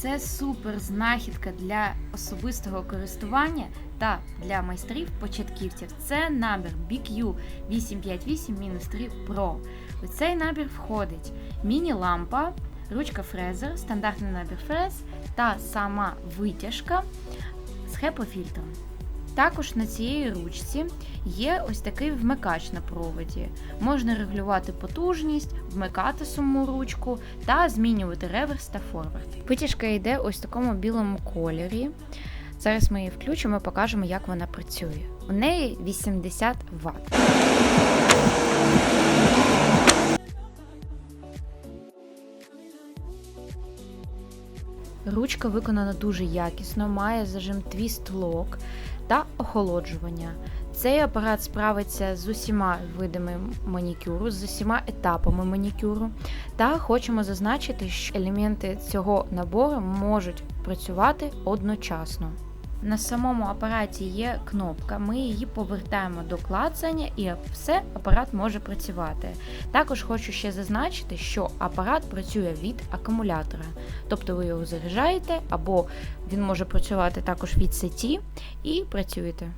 Це супер знахідка для особистого користування та для майстрів-початківців. Це набір BQ 858-3 Pro. У цей набір входить міні-лампа, ручка фрезер, стандартний набір фрез та сама витяжка з хепофільтром. Також на цій ручці є ось такий вмикач на проводі. Можна регулювати потужність, вмикати саму ручку та змінювати реверс та форвард. Витяжка йде ось в такому білому кольорі. Зараз ми її включимо і покажемо, як вона працює. У неї 80 Вт. Ручка виконана дуже якісно, має зажим твіст лок та охолоджування. Цей апарат справиться з усіма видами манікюру, з усіма етапами манікюру. Та хочемо зазначити, що елементи цього набору можуть працювати одночасно. На самому апараті є кнопка, ми її повертаємо до клацання і все апарат може працювати. Також хочу ще зазначити, що апарат працює від акумулятора, тобто ви його заряджаєте, або він може працювати також від сеті і працюєте.